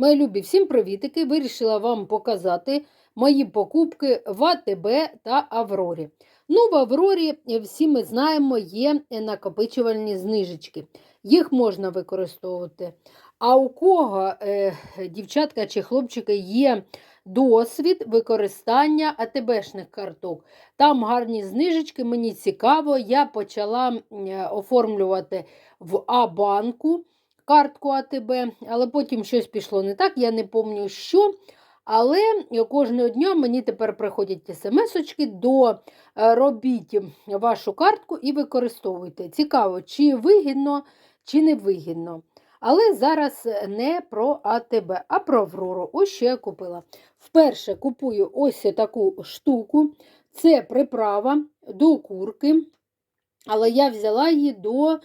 Мої любі, всім привітики! Вирішила вам показати мої покупки в АТБ та Аврорі. Ну, в Аврорі е, всі ми знаємо, є накопичувальні знижечки. Їх можна використовувати. А у кого, е, дівчатка чи хлопчики, є досвід використання АТБшних карток. Там гарні знижечки, мені цікаво. Я почала е, оформлювати в А-банку картку АТБ, але потім щось пішло не так, я не пам'ятаю що. Але кожного дня мені тепер приходять смс-очки до е, робіть вашу картку і використовуйте. Цікаво, чи вигідно, чи не вигідно. Але зараз не про АТБ, а про Аврору. Ось що я купила. Вперше купую ось таку штуку. Це приправа до курки, але я взяла її до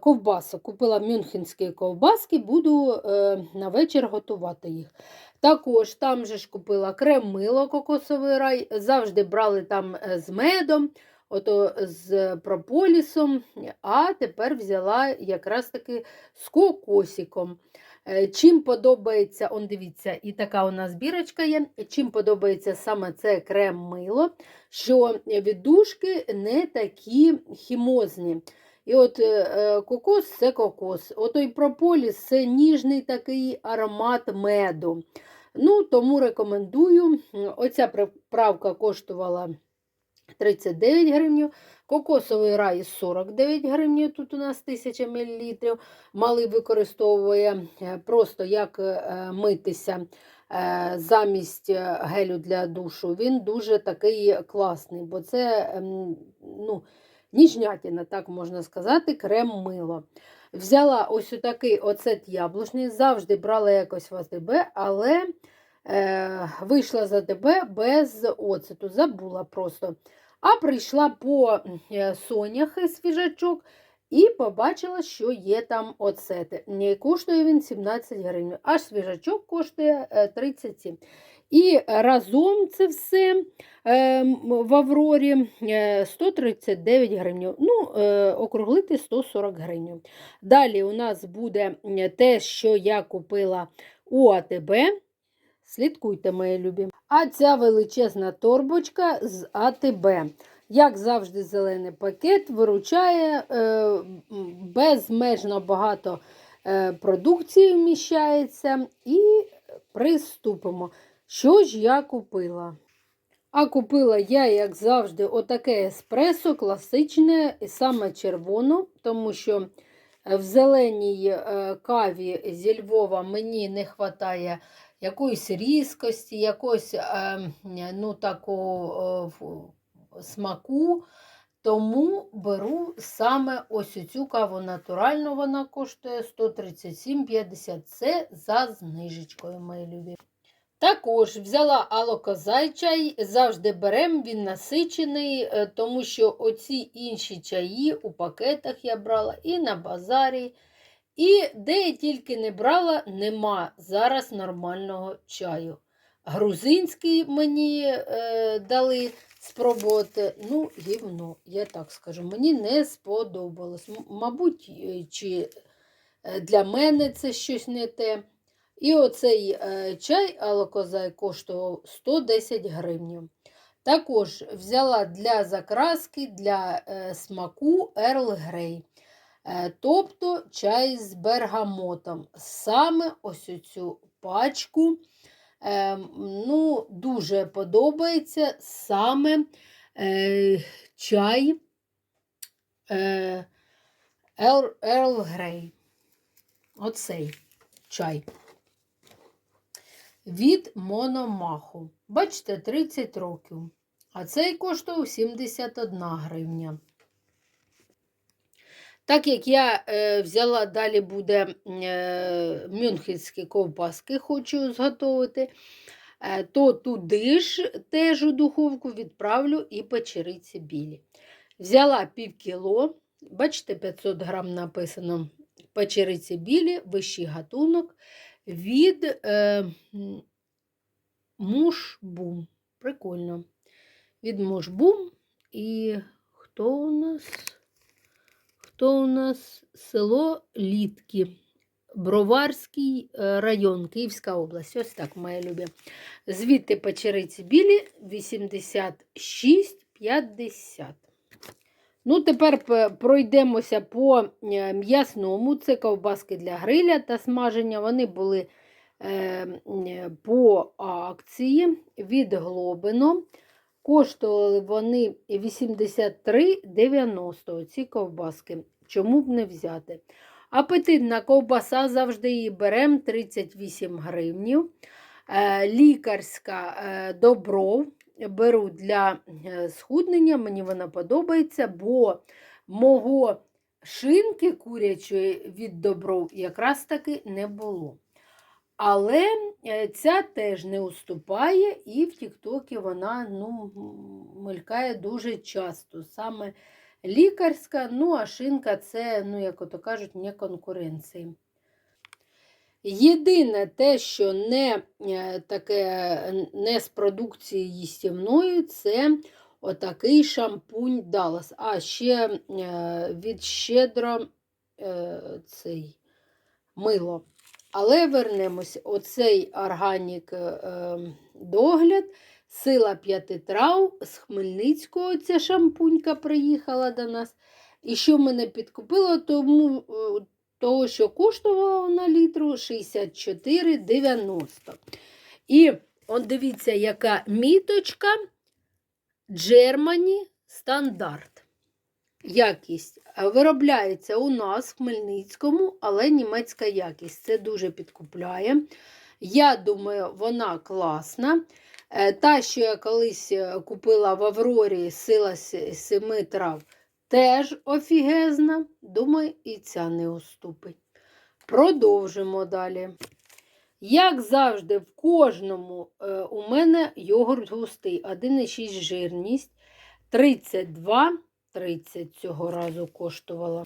ковбасок. Купила мюнхенські ковбаски, буду е, на вечір готувати їх. Також там же ж купила крем-мило кокосовий рай, завжди брали там е, з медом, ото з прополісом, а тепер взяла якраз таки з кокосиком. Е, Чим подобається, он дивіться, і така у нас бірочка є. Чим подобається саме це крем-мило, що віддушки не такі хімозні. І от е, е, кокос це кокос. Отой прополіс це ніжний такий аромат меду. Ну, Тому рекомендую. Оця приправка коштувала 39 гривень. Кокосовий рай 49 гривень, тут у нас 1000 мл. Малий використовує е, просто як митися замість гелю для душу. Він дуже такий класний, бо це ем, ну, ніжнятина, так можна сказати, крем-мило. Взяла ось такий оцет яблучний, завжди брала якось в АТБ, але е, вийшла з АТБ без оцету, забула просто. А прийшла по е, соняхи свіжачок і побачила, що є там оцет. Коштує він 17 гривень, а свіжачок коштує е, 37 І разом це все е, в Аврорі е, 139 гривень. Ну, е, округлити 140 гривень. Далі у нас буде те, що я купила у АТБ. Слідкуйте, мої любі. А ця величезна торбочка з АТБ. Як завжди, зелений пакет виручає е, безмежно багато е, продукції вміщається. І приступимо. Що ж я купила? А купила я, як завжди, отаке еспресо класичне, саме червоно, тому що в зеленій е, каві зі Львова мені не вистачає якоїсь різкості, якогось е, ну, такого е, смаку. Тому беру саме ось цю каву натуральну, вона коштує 137,50. Це за знижечкою, мої любі. Також взяла алокозай чай, завжди беремо, він насичений, е, тому що оці інші чаї у пакетах я брала і на базарі. І де я тільки не брала, нема зараз нормального чаю. Грузинський мені е, дали спробувати. Ну, гівно, я так скажу, мені не сподобалось. Мабуть, е, чи е, для мене це щось не те. І оцей е, чай Алокозай коштував 110 гривень. Також взяла для закраски, для е, смаку Ерл Грей. Е, тобто чай з бергамотом. Саме ось цю пачку ну, дуже подобається саме чай Ерл Грей. Оцей чай. Від Мономаху. Бачите, 30 років. А цей коштував 71 гривня. Так як я е, взяла, далі буде е, мюнхенські ковбаски, хочу зготувати, е, то туди ж теж у духовку відправлю і печериці білі. Взяла пів кіло, бачите, 500 грам написано печериці білі, вищий гатунок від е, мушбум. Прикольно. Від мушбум. І хто у нас? Хто у нас село Літки? Броварський е, район, Київська область. Ось так, мої любі. Звідти печериці білі 86,50. Ну, тепер пройдемося по е, м'ясному. Це ковбаски для гриля та смаження. Вони були е, е, по акції від Глобино. Коштували вони 83,90 ці ковбаски. Чому б не взяти? Апетитна ковбаса завжди її беремо 38 гривнів. Лікарська добров беру для е, схуднення, мені вона подобається, бо мого шинки курячої від добров якраз таки не було. Але е, ця теж не уступає, і в Тіктокі вона ну, мелькає дуже часто. Саме лікарська, ну а шинка це, ну, як ото кажуть, не конкуренції. Єдине те, що не е, таке не з продукції їстівної, це отакий шампунь Dallas. А ще е, від щедро е, цей мило. Але вернемось, оцей органік е, е, догляд, сила п'яти трав з Хмельницького ця шампунька приїхала до нас. І що мене підкупило, тому того, що коштувала вона літру 64,90. І он дивіться, яка міточка Germany стандарт. Якість виробляється у нас в Хмельницькому, але німецька якість. Це дуже підкупляє. Я думаю, вона класна. Е, Та, що я колись е, купила в Аврорі сила с- семи трав, теж офігезна. Думаю, і ця не уступить. Продовжимо далі. Як завжди, в кожному е, у мене йогурт густий, 1,6 жирність, 32 30 цього разу коштувала.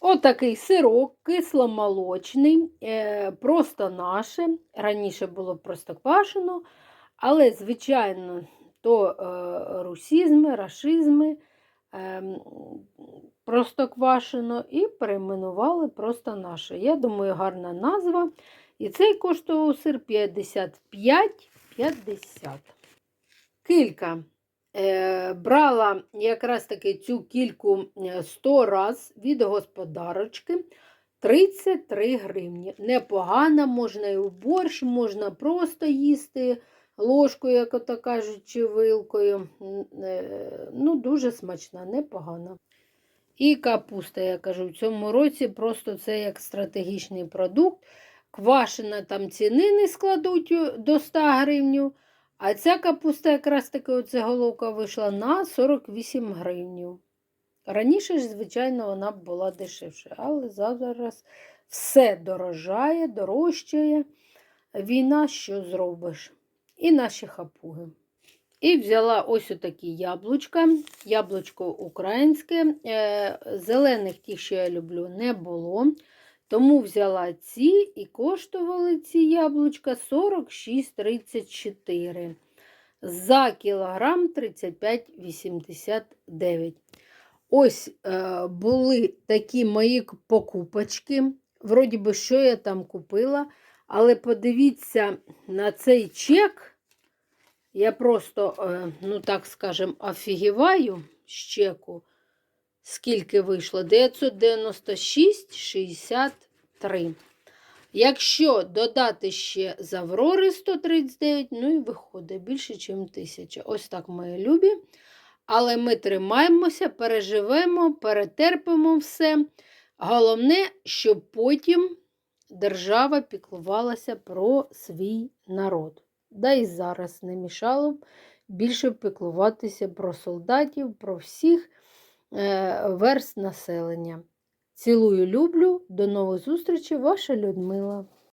Отакий сирок, кисломолочний, е, просто наше. Раніше було просто квашено, але, звичайно, то е, русізми, рашизми, е, м, просто квашено і перейменували просто наше. Я думаю, гарна назва. І цей коштував сир 55,50. Кілька. Е, брала якраз таки цю кільку е, 100 раз від господарочки 33 гривні. Непогана, можна і в борщ, можна просто їсти ложкою, як ото кажуть, чи вилкою. Е, Ну, дуже смачна, непогана. І капуста, я кажу, в цьому році просто це як стратегічний продукт. Квашена там ціни не складуть е, до 100 гривень. А ця капуста якраз таки оця головка вийшла на 48 гривнів. Раніше ж, звичайно, вона була дешевше, але зараз все дорожає, дорожчає. Війна, що зробиш? І наші хапуги. І взяла ось отакі яблучка. Яблучко українське. Е, Зелених тих, що я люблю, не було. Тому взяла ці і коштували ці яблучка 46,34. За кілограм 35,89. Ось е, були такі мої покупочки. Вроді би, що я там купила. Але подивіться на цей чек. Я просто, е, ну так скажем, офігіваю з чеку. Скільки вийшло? 996,63. Якщо додати ще з Аврори 139, ну і виходить більше, ніж 1000. Ось так, мої любі. Але ми тримаємося, переживемо, перетерпимо все. Головне, щоб потім держава піклувалася про свій народ. Да і зараз не мішало б більше піклуватися про солдатів, про всіх е, верст населення. Цілую, люблю. До нових зустрічей, ваша Людмила.